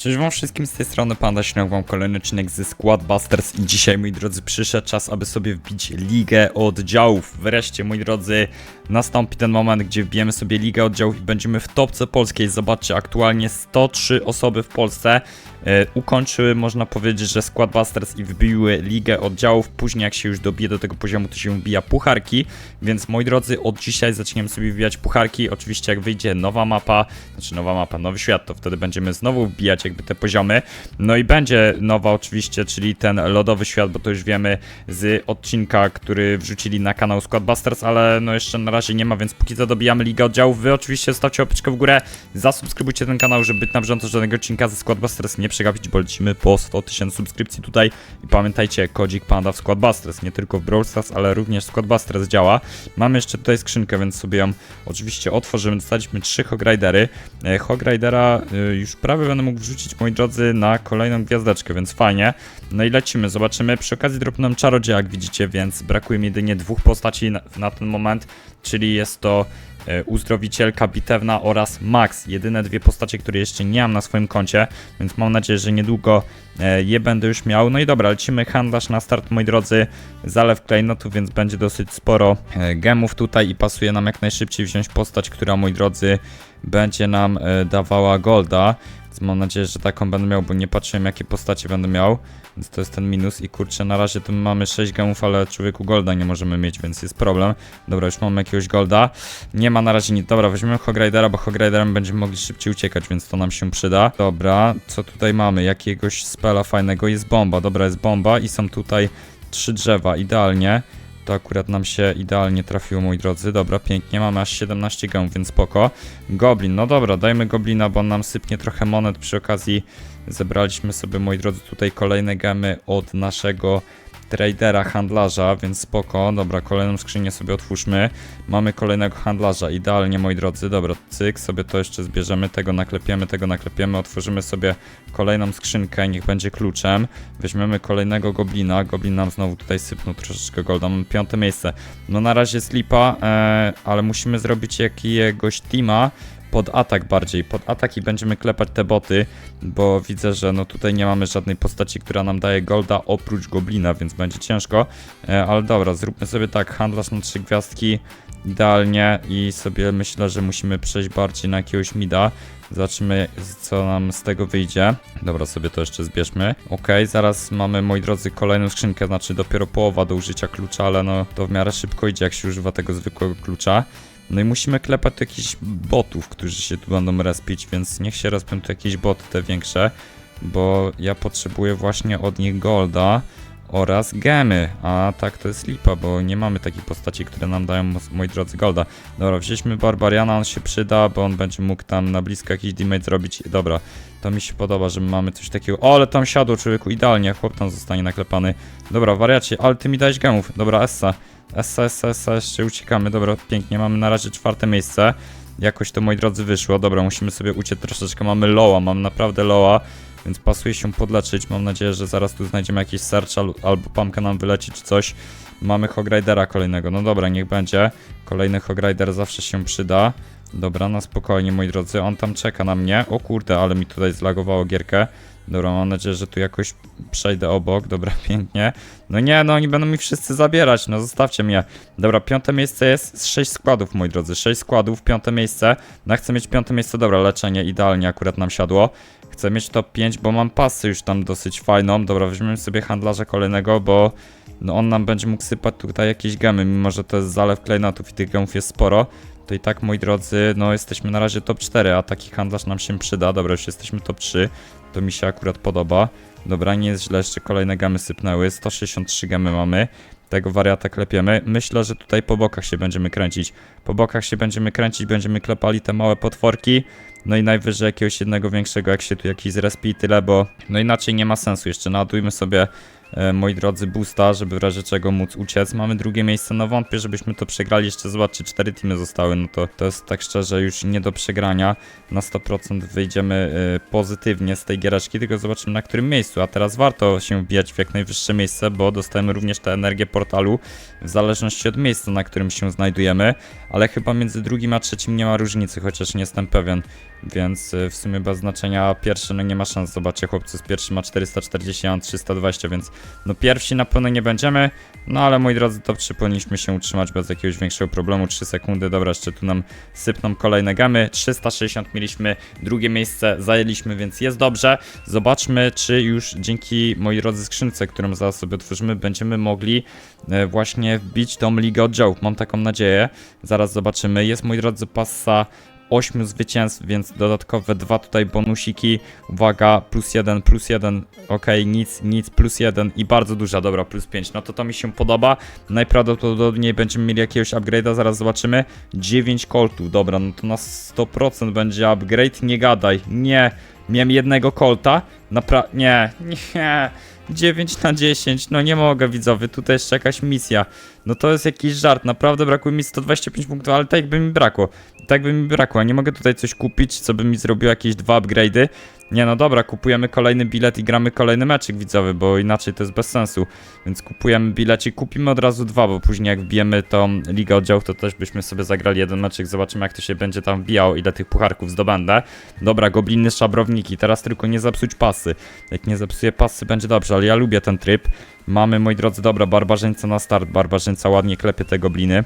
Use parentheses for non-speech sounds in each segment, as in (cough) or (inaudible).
Cześć wam wszystkim, z tej strony Panda, śnieg wam kolejny odcinek ze Squad Busters i dzisiaj, moi drodzy, przyszedł czas, aby sobie wbić ligę oddziałów. Wreszcie, moi drodzy, nastąpi ten moment, gdzie wbijemy sobie ligę oddziałów i będziemy w topce polskiej. Zobaczcie, aktualnie 103 osoby w Polsce ukończyły, można powiedzieć, że Squad Busters i wbiły ligę oddziałów. Później, jak się już dobije do tego poziomu, to się wbija pucharki, więc moi drodzy, od dzisiaj zaczniemy sobie wbijać pucharki. Oczywiście, jak wyjdzie nowa mapa, znaczy nowa mapa, nowy świat, to wtedy będziemy znowu wbijać jakby te poziomy. No i będzie nowa oczywiście, czyli ten lodowy świat, bo to już wiemy z odcinka, który wrzucili na kanał Squadbusters, ale no jeszcze na razie nie ma, więc póki co dobijamy Ligę Oddziałów. Wy oczywiście stawcie łapeczkę w górę, zasubskrybujcie ten kanał, żeby być na bieżąco żadnego odcinka ze Squadbusters nie przegapić, bo lecimy po 100 tysięcy subskrypcji tutaj i pamiętajcie, kodzik Panda w Squadbusters, nie tylko w Brawl Stars, ale również Squadbusters działa. Mamy jeszcze tutaj skrzynkę, więc sobie ją oczywiście otworzymy. Dostaliśmy trzy Hogridery. E, Hogridera e, już prawie będę mógł wrzucić, moi drodzy, na kolejną gwiazdeczkę, więc fajnie. No i lecimy, zobaczymy. Przy okazji dropnąłem czarodzieja, jak widzicie, więc brakuje mi jedynie dwóch postaci na, na ten moment, czyli jest to uzdrowicielka bitewna oraz Max. Jedyne dwie postacie, które jeszcze nie mam na swoim koncie, więc mam nadzieję, że niedługo e, je będę już miał. No i dobra, lecimy handlarz na start, moi drodzy. Zalew klejnotu, więc będzie dosyć sporo e, gemów tutaj i pasuje nam jak najszybciej wziąć postać, która, moi drodzy, będzie nam e, dawała golda. Więc mam nadzieję, że taką będę miał, bo nie patrzyłem jakie postacie będę miał. Więc to jest ten minus i kurczę, na razie to my mamy 6 gemów, ale człowieku golda nie możemy mieć, więc jest problem. Dobra, już mamy jakiegoś golda. Nie ma na razie nic. Dobra, weźmiemy Hogridera, bo Hogriderem będziemy mogli szybciej uciekać, więc to nam się przyda. Dobra, co tutaj mamy? Jakiegoś spela fajnego. Jest bomba, dobra, jest bomba i są tutaj trzy drzewa, idealnie. To akurat nam się idealnie trafiło, moi drodzy. Dobra, pięknie, mamy aż 17 gemów, więc spoko. Goblin, no dobra, dajmy Goblina, bo on nam sypnie trochę monet przy okazji. Zebraliśmy sobie, moi drodzy, tutaj kolejne gemy od naszego tradera, handlarza, więc spoko. Dobra, kolejną skrzynię sobie otwórzmy. Mamy kolejnego handlarza, idealnie, moi drodzy. Dobra, cyk, sobie to jeszcze zbierzemy, tego naklepiemy, tego naklepiemy, otworzymy sobie kolejną skrzynkę, niech będzie kluczem. Weźmiemy kolejnego goblina, goblin nam znowu tutaj sypnął troszeczkę golda, mamy piąte miejsce. No na razie jest lipa, e, ale musimy zrobić jakiegoś teama, pod atak bardziej, pod atak i będziemy klepać te boty, bo widzę, że no tutaj nie mamy żadnej postaci, która nam daje golda oprócz goblina, więc będzie ciężko, e, ale dobra, zróbmy sobie tak, handlarz na trzy gwiazdki, idealnie i sobie myślę, że musimy przejść bardziej na jakiegoś mida, zobaczymy co nam z tego wyjdzie, dobra, sobie to jeszcze zbierzmy, ok, zaraz mamy, moi drodzy, kolejną skrzynkę, znaczy dopiero połowa do użycia klucza, ale no to w miarę szybko idzie, jak się używa tego zwykłego klucza, no i musimy klepać tu jakichś botów, którzy się tu będą respić, więc niech się respią tu jakieś boty te większe, bo ja potrzebuję właśnie od nich golda oraz gemy, a tak to jest lipa, bo nie mamy takiej postaci, które nam dają, moi drodzy, golda. Dobra, wzięliśmy Barbariana, on się przyda, bo on będzie mógł tam na blisko jakiś damage zrobić. Dobra, to mi się podoba, że my mamy coś takiego. O, ale tam siadło człowieku, idealnie, chłop tam zostanie naklepany. Dobra, wariacie, ale ty mi dałeś gemów. Dobra, Essa. Essa, Essa, Essa, jeszcze uciekamy. Dobra, pięknie, mamy na razie czwarte miejsce. Jakoś to, moi drodzy, wyszło. Dobra, musimy sobie uciec troszeczkę. Mamy loa, mam naprawdę loa, więc pasuje się podleczyć. Mam nadzieję, że zaraz tu znajdziemy jakiś search al- albo pamka nam wyleci czy coś. Mamy Hogridera kolejnego. No dobra, niech będzie. Kolejny Hogrider zawsze się przyda. Dobra, na spokojnie, moi drodzy. On tam czeka na mnie. O kurde, ale mi tutaj zlagowało gierkę. Dobra, mam nadzieję, że tu jakoś przejdę obok. Dobra, (laughs) pięknie. No nie, no oni będą mi wszyscy zabierać, no zostawcie mnie. Dobra, piąte miejsce jest z 6 składów, moi drodzy. 6 składów, piąte miejsce. No chcę mieć piąte miejsce, dobra, leczenie idealnie akurat nam siadło. Chcę mieć top 5, bo mam pasy już tam dosyć fajną. Dobra, weźmiemy sobie handlarza kolejnego, bo no on nam będzie mógł sypać tutaj jakieś gemy, mimo że to jest zalew klejnotów i tych gemów jest sporo. To i tak, moi drodzy, no jesteśmy na razie top 4, a taki handlarz nam się przyda. Dobra, już jesteśmy top 3. To mi się akurat podoba. Dobra, nie jest źle, jeszcze kolejne gamy sypnęły. 163 gemy mamy. Tego wariata klepiemy. Myślę, że tutaj po bokach się będziemy kręcić. Po bokach się będziemy kręcić, będziemy klepali te małe potworki. No i najwyżej jakiegoś jednego większego, jak się tu jakiś zrespi i tyle, bo no inaczej nie ma sensu. Jeszcze naładujmy sobie e, moi drodzy, boosta, żeby w razie czego móc uciec. Mamy drugie miejsce, no wątpię, żebyśmy to przegrali. Jeszcze zobaczcie, cztery teamy zostały, no to to jest tak szczerze już nie do przegrania. Na 100% wyjdziemy e, pozytywnie z tej giereczki, tylko zobaczymy na którym miejscu. A teraz warto się wbijać w jak najwyższe miejsce, bo dostajemy również tę energię portalu w zależności od miejsca, na którym się znajdujemy. Ale chyba między drugim a trzecim nie ma różnicy, chociaż nie jestem pewien. Więc y, w sumie bez znaczenia pierwszy no nie ma szans. Zobaczcie, chłopcy z pierwszy ma 440, a on 320, więc no pierwsi na pewno nie będziemy. No ale moi drodzy, top 3 powinniśmy się utrzymać bez jakiegoś większego problemu. 3 sekundy, dobra, jeszcze tu nam sypną kolejne gamy. 360 mieliśmy, drugie miejsce zajęliśmy, więc jest dobrze. Zobaczmy, czy już dzięki moi drodzy skrzynce, którą zaraz sobie otworzymy, będziemy mogli e, właśnie wbić tą ligę oddziałów. Mam taką nadzieję. Zaraz zobaczymy. Jest moi drodzy passa 8 zwycięstw, więc dodatkowe dwa tutaj bonusiki. Uwaga, plus 1, plus 1, ok, nic, nic, plus 1 i bardzo duża, dobra, plus 5. No to to mi się podoba. Najprawdopodobniej będziemy mieli jakiegoś upgrade'a, zaraz zobaczymy. 9 koltów, dobra, no to na 100% będzie upgrade, nie gadaj, nie. Miałem jednego kolta, napra... nie, (laughs) nie. 9 na 10, no nie mogę widzowie, tutaj jeszcze jakaś misja. No to jest jakiś żart, naprawdę brakuje mi 125 punktów, ale tak by mi brakło. Tak by mi brakło, nie mogę tutaj coś kupić, co by mi zrobiło jakieś dwa upgrade'y. Nie no dobra, kupujemy kolejny bilet i gramy kolejny meczyk widzowy, bo inaczej to jest bez sensu. Więc kupujemy bilecik, kupimy od razu dwa, bo później jak wbijemy tą ligę oddziałów, to też byśmy sobie zagrali jeden meczyk, zobaczymy jak to się będzie tam wbijało, ile tych pucharków zdobędę. Dobra, gobliny, szabrowniki, teraz tylko nie zepsuć pasy. Jak nie zepsuję pasy, będzie dobrze, ale ja lubię ten tryb. Mamy, moi drodzy, dobra, barbarzyńca na start, barbarzyńca ładnie klepie te gobliny.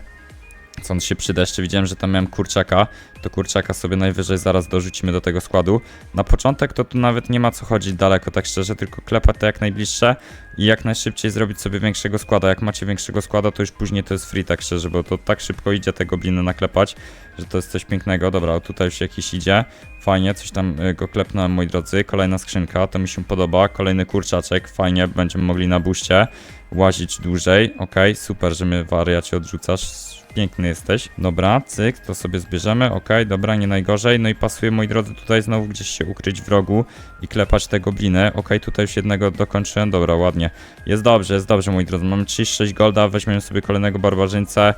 Co on się przyda? Jeszcze widziałem, że tam miałem kurczaka. To kurczaka sobie najwyżej zaraz dorzucimy do tego składu. Na początek to tu nawet nie ma co chodzić daleko, tak szczerze, tylko klepać te jak najbliższe i jak najszybciej zrobić sobie większego składa. Jak macie większego składa, to już później to jest free, tak szczerze, bo to tak szybko idzie te gobliny naklepać, że to jest coś pięknego. Dobra, tutaj już jakiś idzie. Fajnie, coś tam y, go klepnąłem, moi drodzy. Kolejna skrzynka, to mi się podoba. Kolejny kurczaczek, fajnie, będziemy mogli na buście łazić dłużej. Okej, super, że mnie wariacie odrzucasz. Piękny jesteś. Dobra, cyk, to sobie zbierzemy. Okej, dobra, nie najgorzej. No i pasuje, moi drodzy, tutaj znowu gdzieś się ukryć w rogu i klepać te gobliny. Okej, tutaj już jednego dokończyłem. Dobra, ładnie. Jest dobrze, jest dobrze, moi drodzy. Mamy 36 golda, weźmiemy sobie kolejnego barbarzyńcę.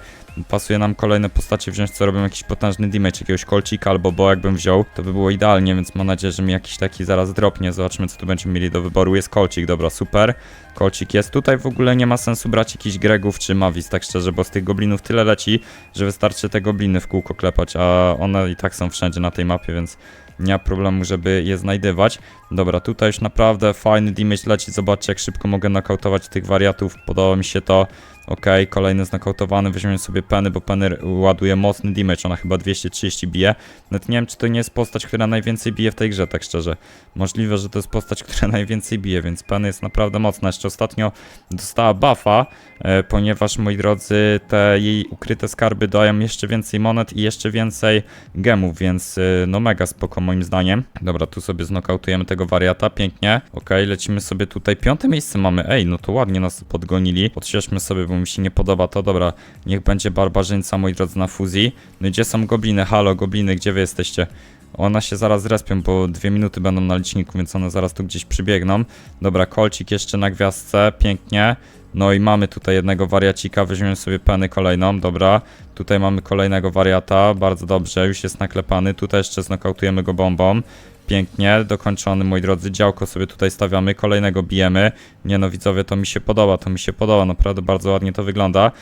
Pasuje nam kolejne postacie wziąć, co robią jakiś potężny damage, jakiegoś kolcika albo bo jakbym wziął, to by było idealnie, więc mam nadzieję, że mi jakiś taki zaraz dropnie. Zobaczymy, co tu będziemy mieli do wyboru. Jest kolcik, dobra, super. Kolcik jest. Tutaj w ogóle nie ma sensu brać jakichś gregów czy mavis, tak szczerze, bo z tych goblinów tyle leci, że wystarczy te gobliny w kółko klepać, a one i tak są wszędzie na tej mapie, więc nie ma problemu, żeby je znajdywać. Dobra, tutaj już naprawdę fajny damage leci, zobaczcie jak szybko mogę nokautować tych wariatów, podoba mi się to. Okej, kolejny znakoutowany, weźmiemy sobie Penny, bo Penny ładuje mocny damage, ona chyba 230 bije. Nawet nie wiem, czy to nie jest postać, która najwięcej bije w tej grze, tak szczerze. Możliwe, że to jest postać, (laughs) która najwięcej bije, więc Penny jest naprawdę mocna. Jeszcze ostatnio dostała buffa, e, ponieważ, moi drodzy, te jej ukryte skarby dają jeszcze więcej monet i jeszcze więcej gemów, więc e, no mega spoko moim zdaniem. Dobra, tu sobie znokautujemy tego wariata, pięknie. Okej, lecimy sobie tutaj, piąte miejsce mamy, ej, no to ładnie nas podgonili. Podświeżmy sobie, bo mi się nie podoba to, dobra, niech będzie barbarzyńca, moi drodzy, na fuzji. No gdzie są gobliny? Halo, gobliny, gdzie wy jesteście? One się zaraz zrespią, bo dwie minuty będą na liczniku, więc one zaraz tu gdzieś przybiegną. Dobra, kolcik jeszcze na gwiazdce, pięknie. No i mamy tutaj jednego wariacika, weźmiemy sobie peny kolejną, dobra. Tutaj mamy kolejnego wariata, bardzo dobrze, już jest naklepany. Tutaj jeszcze znokautujemy go bombą. Pięknie, dokończony, moi drodzy. Działko sobie tutaj stawiamy, kolejnego bijemy. Nie no, widzowie, to mi się podoba, to mi się podoba, naprawdę bardzo ładnie to wygląda.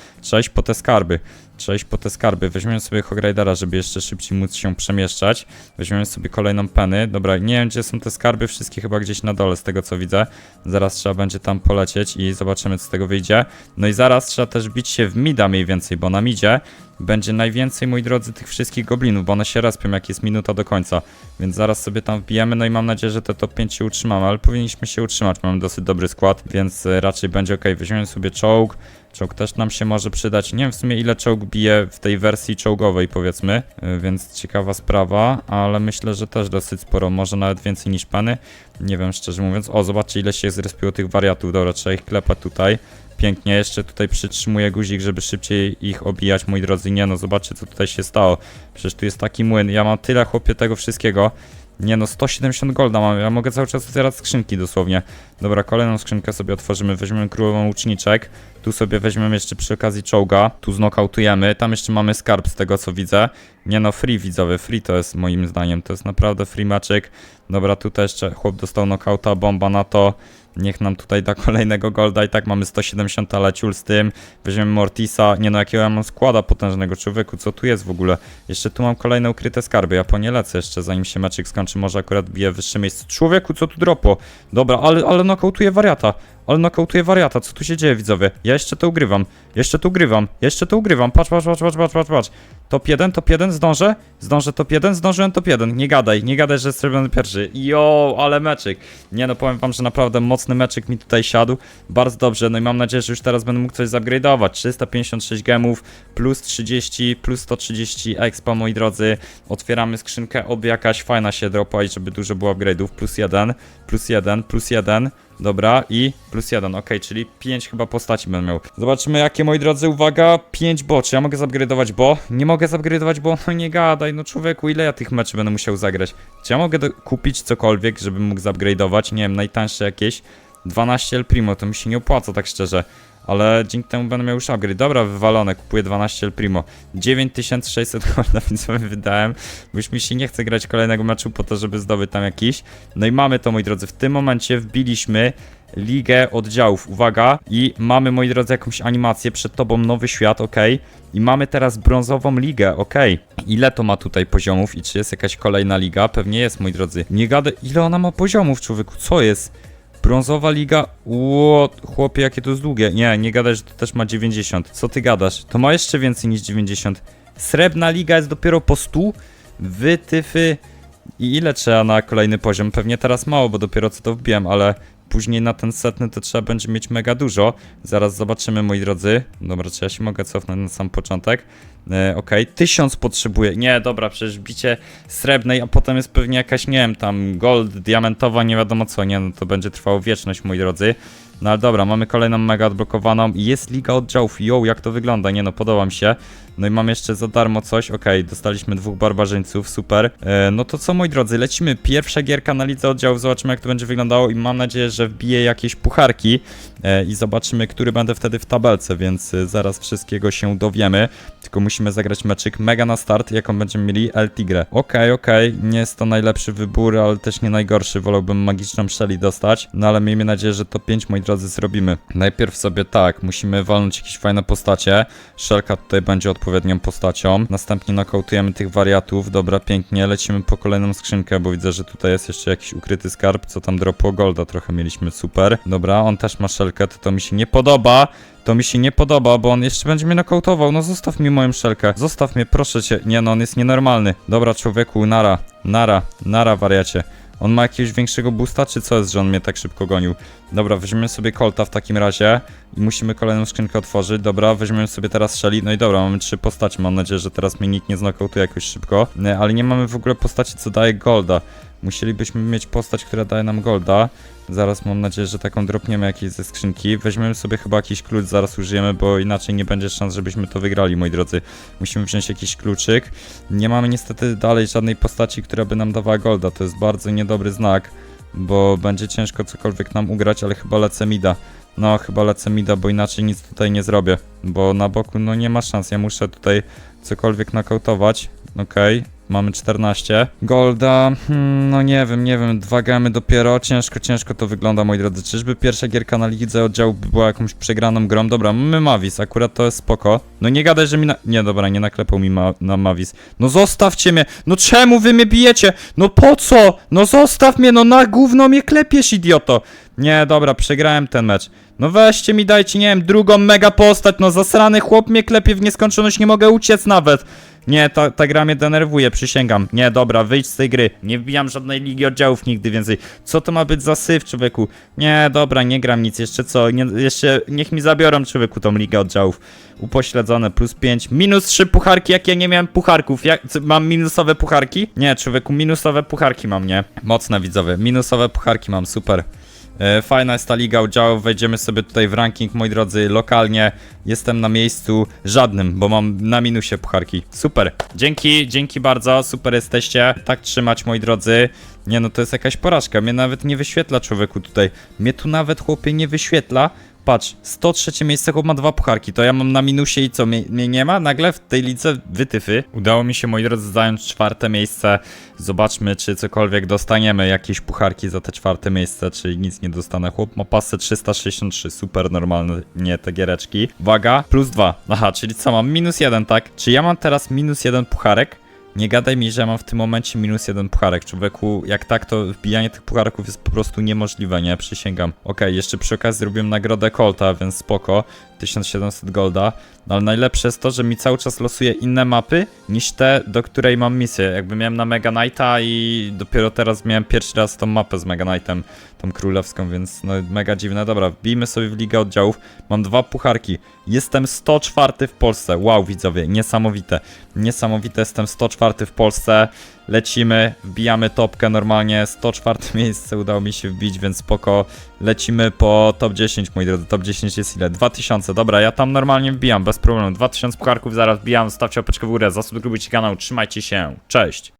Iść po te skarby. Trzeba iść po te skarby. Weźmiemy sobie Hogridera, żeby jeszcze szybciej móc się przemieszczać. Weźmiemy sobie kolejną peny. Dobra, nie wiem, gdzie są te skarby, wszystkie chyba gdzieś na dole, z tego co widzę. Zaraz trzeba będzie tam polecieć i zobaczymy, co z tego wyjdzie. No i zaraz trzeba też bić się w mida mniej więcej, bo na midzie będzie najwięcej, moi drodzy, tych wszystkich goblinów, bo one się respią, jak jest minuta do końca. Więc zaraz sobie tam wbijemy, no i mam nadzieję, że te top 5 się utrzymamy, ale powinniśmy się utrzymać, mamy dosyć dobry skład, więc e, raczej będzie ok. Weźmiemy sobie czołg, Czołg też nam się może przydać. Nie wiem w sumie ile czołg bije w tej wersji czołgowej powiedzmy, y, więc ciekawa sprawa, ale myślę, że też dosyć sporo, może nawet więcej niż pany. Nie wiem szczerze mówiąc. O, zobaczcie ile się zrespiło tych wariatów. Dobra, trzeba ich klepać tutaj. Pięknie, jeszcze tutaj przytrzymuję guzik, żeby szybciej ich obijać, moi drodzy. Nie no, zobaczcie co tutaj się stało. Przecież tu jest taki młyn. Ja mam tyle chłopie tego wszystkiego. Nie no, 170 golda mam, ja mogę cały czas otwierać skrzynki dosłownie. Dobra, kolejną skrzynkę sobie otworzymy, weźmiemy królową łuczniczek. Tu sobie weźmiemy jeszcze przy okazji czołga, tu znokautujemy. Tam jeszcze mamy skarb z tego co widzę. Nie no, free widzowie, free to jest moim zdaniem, to jest naprawdę free maczek. Dobra, tutaj jeszcze chłop dostał nokauta, bomba na to. Niech nam tutaj da kolejnego golda i tak mamy 170 leciul z tym. Weźmiemy Mortisa. Nie no, jakiego ja mam składa potężnego człowieku, co tu jest w ogóle? Jeszcze tu mam kolejne ukryte skarby, ja po nie lecę jeszcze, zanim się meczek skończy, może akurat bije wyższe miejsce. Człowieku, co tu dropo? Dobra, ale, ale nokautuje wariata. Ale nokautuje wariata, co tu się dzieje widzowie? Ja jeszcze to ugrywam, jeszcze to ugrywam, jeszcze to ugrywam. Patrz, patrz, patrz, patrz, patrz, patrz, patrz. Top 1, top 1, zdążę? Zdążę top 1, zdążyłem top 1. Nie gadaj, nie gadaj, że jest zrobiony pierwszy. Jo, ale meczyk. Nie no, powiem wam, że naprawdę mocny meczyk mi tutaj siadł. Bardzo dobrze, no i mam nadzieję, że już teraz będę mógł coś zupgrade'ować. 356 gemów, plus 30, plus 130 expa, moi drodzy. Otwieramy skrzynkę, oby jakaś fajna się dropa i żeby dużo było upgrade'ów. Plus 1, plus 1, plus 1. Dobra, i plus 1, ok, czyli 5 chyba postaci będę miał. Zobaczymy jakie, moi drodzy, uwaga, 5 bo. Czy ja mogę zupgrade'ować bo? Nie mogę zupgrade'ować bo, no (laughs) nie gadaj, no człowieku, ile ja tych meczy będę musiał zagrać? Czy ja mogę kupić cokolwiek, żebym mógł zupgrade'ować? Nie wiem, najtańsze jakieś 12 El Primo, to mi się nie opłaca tak szczerze. Ale dzięki temu będę miał już upgrade. Dobra, wywalone, kupuję 12 El Primo. 9600 golda, (laughs) więc sobie wydałem, bo już mi się nie chce grać kolejnego meczu po to, żeby zdobyć tam jakiś. No i mamy to, moi drodzy, w tym momencie wbiliśmy ligę oddziałów, uwaga, i mamy, moi drodzy, jakąś animację, przed tobą nowy świat, ok, i mamy teraz brązową ligę, ok. Ile to ma tutaj poziomów i czy jest jakaś kolejna liga? Pewnie jest, moi drodzy. Nie gadę, ile ona ma poziomów, człowieku, co jest? Brązowa liga, ło, chłopie, jakie to jest długie. Nie, nie gadaj, że to też ma 90. Co ty gadasz? To ma jeszcze więcej niż 90. Srebrna liga jest dopiero po 100. Wytyfy. I ile trzeba na kolejny poziom? Pewnie teraz mało, bo dopiero co to wbiłem, ale później na ten setny to trzeba będzie mieć mega dużo. Zaraz zobaczymy, moi drodzy. Dobra, czy ja się mogę cofnąć na sam początek? E, Okej, tysiąc potrzebuję. Nie, dobra, przecież bicie srebrnej, a potem jest pewnie jakaś, nie wiem, tam gold, diamentowa, nie wiadomo co, nie, no to będzie trwało wieczność, moi drodzy. No ale dobra, mamy kolejną mega odblokowaną jest liga oddziałów. Yo, jak to wygląda? Nie no, podoba mi się. No i mam jeszcze za darmo coś. Okej, dostaliśmy dwóch barbarzyńców, super. E, no to co, moi drodzy, lecimy. Pierwsza gierka na lidze oddziałów, zobaczymy jak to będzie wyglądało i mam nadzieję, że wbiję jakieś pucharki e, i zobaczymy, który będę wtedy w tabelce, więc e, zaraz wszystkiego się dowiemy. Tylko musimy zagrać meczyk mega na start, jaką będziemy mieli El Tigre. Okej, okej, nie jest to najlepszy wybór, ale też nie najgorszy. Wolałbym magiczną Shelly dostać, no ale miejmy nadzieję, że to 5, moi drodzy, zrobimy. Najpierw sobie tak, musimy walnąć jakieś fajne postacie. Shelka tutaj będzie odpowiednią postacią. Następnie nokautujemy tych wariatów. Dobra, pięknie. Lecimy po kolejną skrzynkę, bo widzę, że tutaj jest jeszcze jakiś ukryty skarb, co tam dropło golda trochę mieliśmy, super. Dobra, on też ma szelkę, to to mi się nie podoba. To mi się nie podoba, bo on jeszcze będzie mnie nokautował. No zostaw mi moją szelkę. Zostaw mnie, proszę cię. Nie no, on jest nienormalny. Dobra, człowieku, nara, nara, nara, wariacie. On ma jakiegoś większego boosta, czy co jest, że on mnie tak szybko gonił? Dobra, weźmiemy sobie Colta w takim razie i musimy kolejną skrzynkę otworzyć. Dobra, weźmiemy sobie teraz Shelly. No i dobra, mamy trzy postacie. Mam nadzieję, że teraz mnie nikt nie znokautuje jakoś szybko. Nie, Ale nie mamy w ogóle postaci, co daje Golda. Musielibyśmy mieć postać, która daje nam Golda. Zaraz mam nadzieję, że taką dropniemy jakieś ze skrzynki. Weźmiemy sobie chyba jakiś klucz, zaraz użyjemy, bo inaczej nie będzie szans, żebyśmy to wygrali, moi drodzy. Musimy wziąć jakiś kluczyk. Nie mamy niestety dalej żadnej postaci, która by nam dawała Golda. To jest bardzo niedobry znak, bo będzie ciężko cokolwiek nam ugrać, ale chyba lecę mida. No, chyba lecę mida, bo inaczej nic tutaj nie zrobię. Bo na boku, no nie ma szans. Ja muszę tutaj cokolwiek nakautować. Okej. Mamy 14. Golda, hmm, no nie wiem, nie wiem, dwa gamy dopiero, ciężko, ciężko to wygląda, moi drodzy. Czyżby pierwsza gierka na lidze oddziału była jakąś przegraną grą? Dobra, mamy Mavis, akurat to jest spoko. No nie gadaj, że mi na... Nie, dobra, nie naklepał mi ma na Mavis. No zostawcie mnie! No czemu wy mnie bijecie? No po co? No zostaw mnie, no na gówno mnie klepiesz, idioto! Nie, dobra, przegrałem ten mecz. No weźcie mi, dajcie, nie wiem, drugą mega postać, no zasrany chłop mnie klepie w nieskończoność, nie mogę uciec nawet. Nie, ta, ta gra mnie denerwuje, przysięgam. Nie, dobra, wyjdź z tej gry. Nie wbijam żadnej ligi oddziałów nigdy więcej. Co to ma być za syf, człowieku? Nie, dobra, nie gram nic. Jeszcze co? Nie, jeszcze niech mi zabiorą, człowieku, tą ligę oddziałów. Upośledzone, plus 5. Minus 3 pucharki, jak ja nie miałem pucharków. Jak, mam minusowe pucharki? Nie, człowieku, minusowe pucharki mam, nie? Mocne widzowie, minusowe pucharki mam, super. E, Fajna jest ta liga udziałów, wejdziemy sobie tutaj w ranking, moi drodzy, lokalnie. Jestem na miejscu żadnym, bo mam na minusie pucharki. Super. Dzięki, dzięki bardzo, super jesteście. Tak trzymać, moi drodzy. Nie no, to jest jakaś porażka. Mnie nawet nie wyświetla człowieku tutaj. Mnie tu nawet chłopie nie wyświetla. Patrz, 103 miejsce, chłop ma dwa pucharki, to ja mam na minusie i co, mnie, mnie nie ma? Nagle w tej lidze wytyfy. Udało mi się, moi drodzy, zająć czwarte miejsce. Zobaczmy, czy cokolwiek dostaniemy, jakieś pucharki za te czwarte miejsce, czy nic nie dostanę. Chłop ma pasę 363, super normalne, nie te giereczki. Uwaga, plus dwa. Aha, czyli co, mam minus jeden, tak? Czy ja mam teraz minus jeden pucharek? Nie gadaj mi, że mam w tym momencie minus jeden pucharek. Człowieku, jak tak, to wbijanie tych pucharków jest po prostu niemożliwe, nie? Przysięgam. Okej, jeszcze przy okazji zrobiłem nagrodę Colta, więc spoko. 1700 golda. No ale najlepsze jest to, że mi cały czas losuje inne mapy niż te, do której mam misję. Jakby miałem na Mega Knighta i dopiero teraz miałem pierwszy raz tą mapę z Mega Knightem, tą królewską, więc no mega dziwne. Dobra, wbijmy sobie w Ligę Oddziałów. Mam dwa pucharki. Jestem 104 w Polsce. Wow, widzowie, niesamowite. Niesamowite, jestem 104 w Polsce. Lecimy, wbijamy topkę normalnie. 104 (laughs) miejsce udało mi się wbić, więc spoko. Lecimy po top 10, moi drodzy. Top 10 jest ile? 2000. Dobra, ja tam normalnie wbijam, bez problemu. 2000 pucharków zaraz wbijam. Zostawcie łapeczkę w górę, zasubskrybujcie kanał. Trzymajcie się. Cześć.